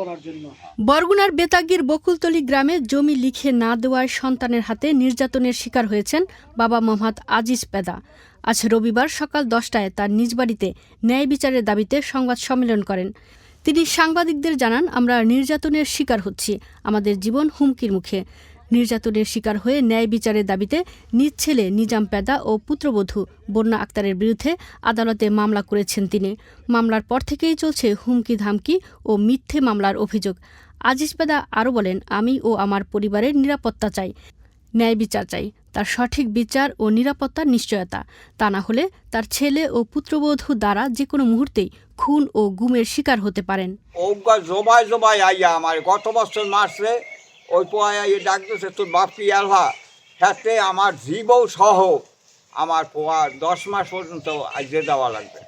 করার জন্য। বরগুনার বেতাগির বকুলতলি গ্রামে জমি লিখে না দেওয়ায় সন্তানের হাতে নির্যাতনের শিকার হয়েছেন বাবা মোহাম্মদ আজিজ পেদা। আজ রবিবার সকাল দশটায় তার নিজ বাড়িতে ন্যায় বিচারের দাবিতে সংবাদ সম্মেলন করেন। তিনি সাংবাদিকদের জানান, আমরা নির্যাতনের শিকার হচ্ছি, আমাদের জীবন হুমকির মুখে। নির্যাতনের শিকার হয়ে ন্যায় বিচারের দাবিতে নিজ ছেলে নিজাম পেদা ও পুত্রবধূ বন্যা আক্তারের বিরুদ্ধে আদালতে মামলা করেছেন তিনি। মামলার পর থেকেই চলছে হুমকি ধামকি ও মিথ্যে মামলার অভিযোগ। আজিজ পেদা আরও বলেন, আমি ও আমার পরিবারের নিরাপত্তা চাই, ন্যায় বিচার চাই। তার সঠিক বিচার ও নিরাপত্তার নিশ্চয়তা। তা না হলে তার ছেলে ও পুত্রবধূ দ্বারা যে কোনো মুহূর্তেই খুন ও গুমের শিকার হতে পারেন। জবাই জবাই আইয়া আমার গত বছর মাসে ওই পোয়া আইয়ে ডাকতেছে তোর বাপি আলহা? হ্যাঁ আমার জীবও সহ আমার পোয়া দশ মাস পর্যন্ত আজকে দেওয়া লাগবে।